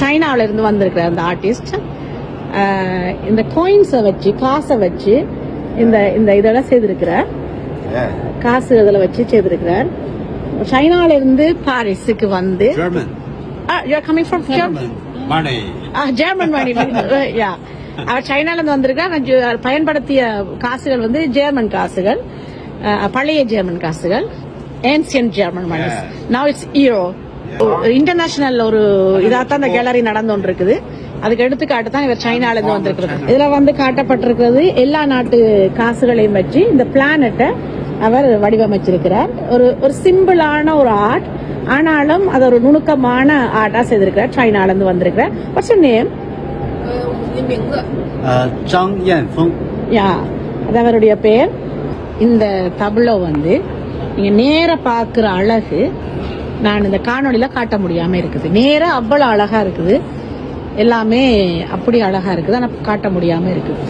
சைனால இருந்து வந்திருக்கிற அந்த ஆர்டிஸ்ட் இந்த கோயின்ஸை வச்சு காசை வச்சு இந்த இந்த இதெல்லாம் செய்திருக்கிறார். காசு இதில் வச்சு செய்திருக்கிறார். சைனால இருந்து பாரிஸுக்கு வந்து coming from. German money yeah அவர் சைனால இருந்து வந்திருக்கார் பயன்படுத்திய காசுகள் வந்து ஜெர்மன் காசுகள். பழைய ஜெர்மன் காசுகள். Ancient German money. Now it's euro international ஒரு இதாக தான் அந்த கேலரி நடந்துட்டு இருக்குது அதுக்கு எடுத்துக்காட்டு தான் இவர் சைனால இருந்து வந்திருக்கிறது. இதுல வந்து காட்டப்பட்டிருக்கிறது எல்லா நாட்டு காசுகளையும் வச்சு இந்த பிளானட்டை அவர் வடிவமைச்சிருக்கிறார். ஒரு ஒரு சிம்பிளான ஒரு ஆர்ட் ஆனாலும் அது ஒரு நுணுக்கமான ஆர்டா செய்திருக்கிறார். சைனால இருந்து வந்திருக்கிறார். வாட்ஸ் நேம் ஜாங் யான் யா அது அவருடைய பெயர். இந்த தபுளோ வந்து நீங்க நேர பாக்குற அழகு நான் இந்த காணொலியில் காட்ட முடியாமல் இருக்குது. நேராக அவ்வளோ அழகாக இருக்குது. எல்லாமே அப்படி அழகாக இருக்குது. ஆனால் காட்ட முடியாமல் இருக்குது.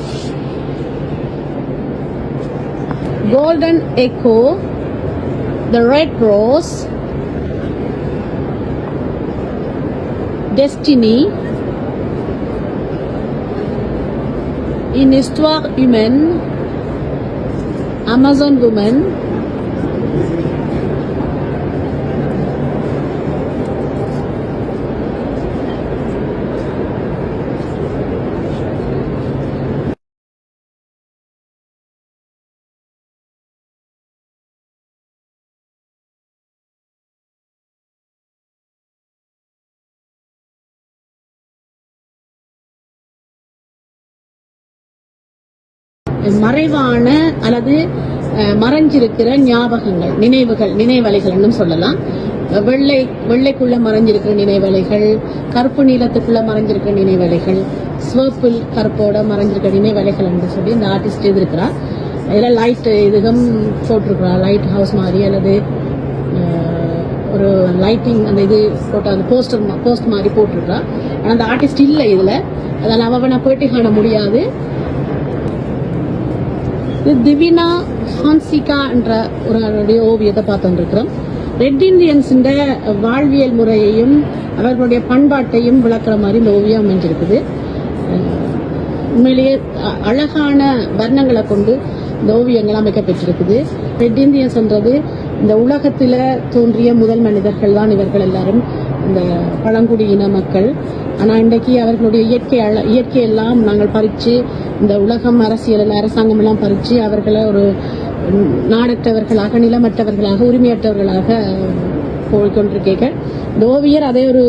Golden echo the red rose destiny in histoire humaine, Amazon woman மறைவான அல்லது மறைஞ்சிருக்கிற ஞாபகங்கள் நினைவுகள் நினைவலைகள்னு சொல்லலாம். வெள்ளை வெள்ளைக்குள்ள மறைஞ்சிருக்கிற நினைவலைகள் கருப்பு நீளத்துக்குள்ள மறைஞ்சிருக்கிற நினைவலைகள் சிவப்பு கருப்போட மறைஞ்சிருக்கிற நினைவலைகள் என்று சொல்லி இந்த ஆர்டிஸ்ட் எழுதியிருக்கிறார். இதில் லைட் இதுகம் போட்டிருக்கிறார். லைட் ஹவுஸ் மாதிரி அல்லது ஒரு லைட்டிங் அந்த இது போட்ட அந்த போஸ்டர் போஸ்ட் மாதிரி போட்டிருக்கிறா ஆனால் அந்த ஆர்டிஸ்ட் இல்லை இதில். அதனால் அவனை போயிட்டு காண முடியாது. இது திவினா ஹான்சிகா என்ற ஒரு அவருடைய ஓவியத்தை பார்த்துட்டு இருக்கிறோம் ரெட் இந்தியன்ஸ் வாழ்வியல் முறையையும் அவர்களுடைய பண்பாட்டையும் விளக்குற மாதிரி இந்த ஓவியம் அமைஞ்சிருக்குது. உண்மையிலேயே அ- அழகான வர்ணங்களை கொண்டு இந்த ஓவியங்கள் அமைக்கப்பெற்றிருக்குது ரெட் இந்தியன்ஸ் என்றது இந்த உலகத்தில் தோன்றிய முதல் மனிதர்கள் தான் இவர்கள் எல்லாரும் இந்த பழங்குடியின மக்கள். ஆனால் இன்றைக்கு அவர்களுடைய இயற்கை அழ இயற்கையெல்லாம் நாங்கள் பறித்து இந்த உலகம் அரசியல் அரசாங்கம் எல்லாம் பறித்து அவர்களை ஒரு நாடற்றவர்களாக நிலமற்றவர்களாக உரிமையற்றவர்களாக போய்கொண்டிருக்கீங்க இந்த ஓவியர் அதே ஒரு